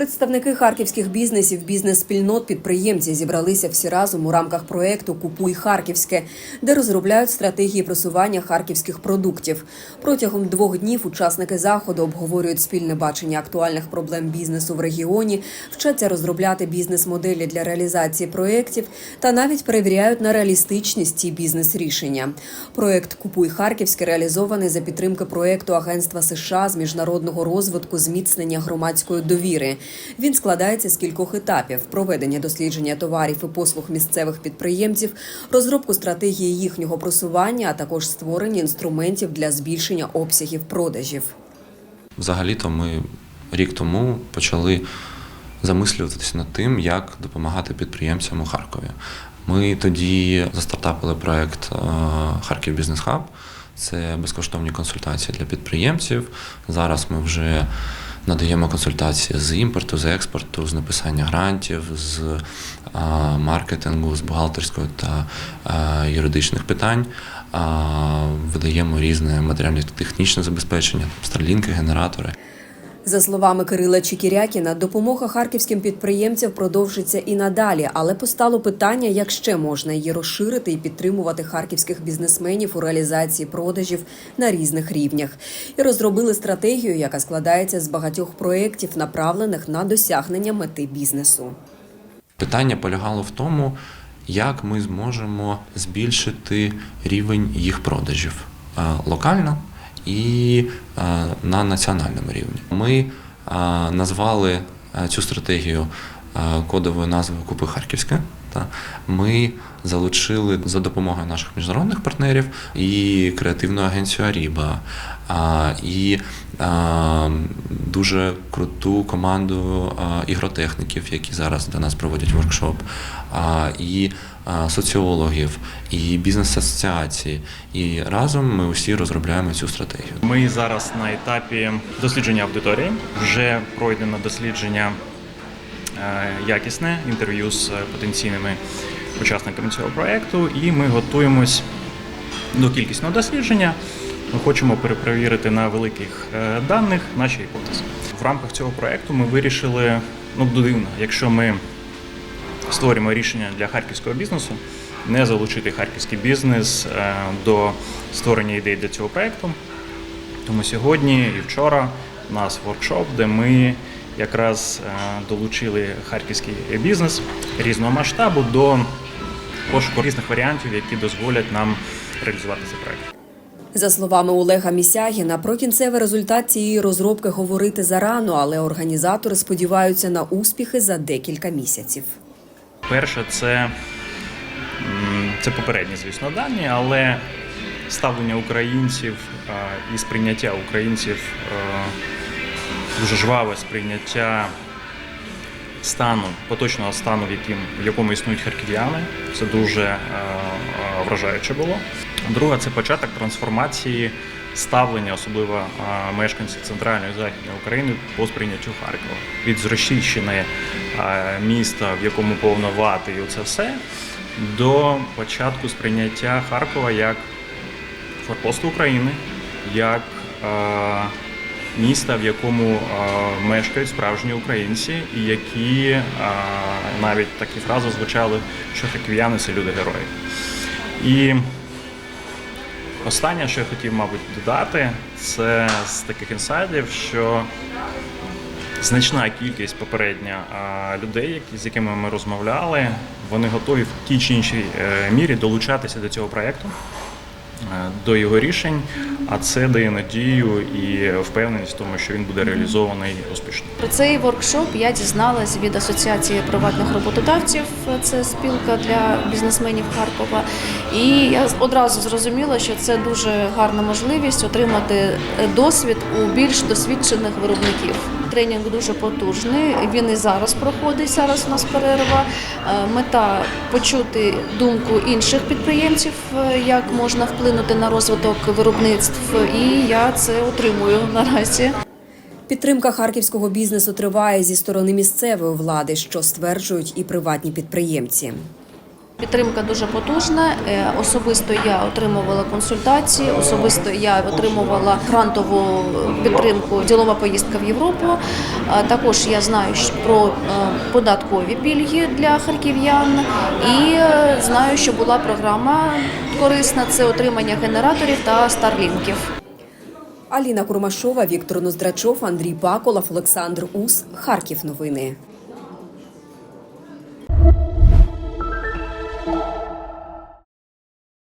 Представники харківських бізнесів, бізнес-спільнот, підприємці зібралися всі разом у рамках проекту Купуй Харківське, де розробляють стратегії просування харківських продуктів. Протягом двох днів учасники заходу обговорюють спільне бачення актуальних проблем бізнесу в регіоні, вчаться розробляти бізнес-моделі для реалізації проєктів та навіть перевіряють на реалістичність ці бізнес-рішення. Проект Купуй Харківське реалізований за підтримки проекту Агентства США з міжнародного розвитку зміцнення громадської довіри. Він складається з кількох етапів: проведення дослідження товарів і послуг місцевих підприємців, розробку стратегії їхнього просування, а також створення інструментів для збільшення обсягів продажів. Взагалі-то ми рік тому почали замислюватися над тим, як допомагати підприємцям у Харкові. Ми тоді застартапили проект е, Харків Бізнес Хаб. Це безкоштовні консультації для підприємців. Зараз ми вже надаємо консультації з імпорту, з експорту, з написання грантів, з маркетингу, з бухгалтерського та юридичних питань. Видаємо різне матеріально-технічне забезпечення, старлінки, генератори. За словами Кирила Чікірякіна, допомога харківським підприємцям продовжиться і надалі, але постало питання, як ще можна її розширити і підтримувати харківських бізнесменів у реалізації продажів на різних рівнях. І розробили стратегію, яка складається з багатьох проєктів, направлених на досягнення мети бізнесу. Питання полягало в тому, як ми зможемо збільшити рівень їх продажів е, локально і е, на національному рівні. Ми е, назвали е, цю стратегію кодовою назвою Купи Харківське. Та ми залучили за допомогою наших міжнародних партнерів і креативну агенцію Аріба, і дуже круту команду ігротехніків, які зараз для нас проводять воркшоп, і соціологів, і бізнес-асоціації. І разом ми усі розробляємо цю стратегію. Ми зараз на етапі дослідження аудиторії. Вже пройдено дослідження якісне, інтерв'ю з потенційними учасниками цього проєкту, і ми готуємось до кількісного дослідження. Ми хочемо перепровірити на великих е, даних наші гіпотези. В рамках цього проєкту ми вирішили, ну дивно, якщо ми створюємо рішення для харківського бізнесу, не залучити харківський бізнес е, до створення ідей для цього проєкту. Тому сьогодні і вчора у нас воркшоп, де ми якраз е, долучили харківський бізнес різного масштабу до пошуку різних варіантів, які дозволять нам реалізувати цей проєкт. За словами Олега Місягіна, про кінцевий результат цієї розробки говорити зарано, але організатори сподіваються на успіхи за декілька місяців. Перше, це, це попередні, звісно, дані, але ставлення українців і сприйняття українців е, дуже жваве сприйняття стану, поточного стану, в, яким, в якому існують харків'яни. Це дуже е, е, вражаюче було. Друге, це початок трансформації ставлення, особливо е, мешканців центральної і західної України по сприйняттю Харкова. Від зрощищини е, міста, в якому повно вати, і оце все, до початку сприйняття Харкова як форпосту України, як е, міста, в якому е, мешкають справжні українці, і які е, навіть такі фрази звучали, що харків'яни це люди герої. І останнє, що я хотів, мабуть, додати, це з таких інсайдів, що значна кількість попередня а, людей, які, з якими ми розмовляли, вони готові в тій чи іншій е, мірі долучатися до цього проєкту, е, до його рішень, а це дає надію і впевненість в тому, що він буде реалізований успішно. Про цей воркшоп я дізналась від Асоціації приватних роботодавців. Це спілка для бізнесменів Харкова. І я одразу зрозуміла, що це дуже гарна можливість отримати досвід у більш досвідчених виробників. Тренінг дуже потужний. Він і зараз проходить. Зараз у нас перерва. Е, Мета почути думку інших підприємців, е, як можна вплинути на розвиток виробництв. І я це отримую наразі. Підтримка харківського бізнесу триває зі сторони місцевої влади, що стверджують і приватні підприємці. Підтримка дуже потужна. Е, Особисто я отримувала консультації, особисто я отримувала грантову підтримку ділова поїздка в Європу. Також я знаю про е, податкові пільги для харків'ян і е, знаю, що була програма корисна це отримання генераторів та старлінків. Аліна Курмашова, Віктор Ноздрачов, Андрій Баколов, Олександр Ус. Харків. Новини.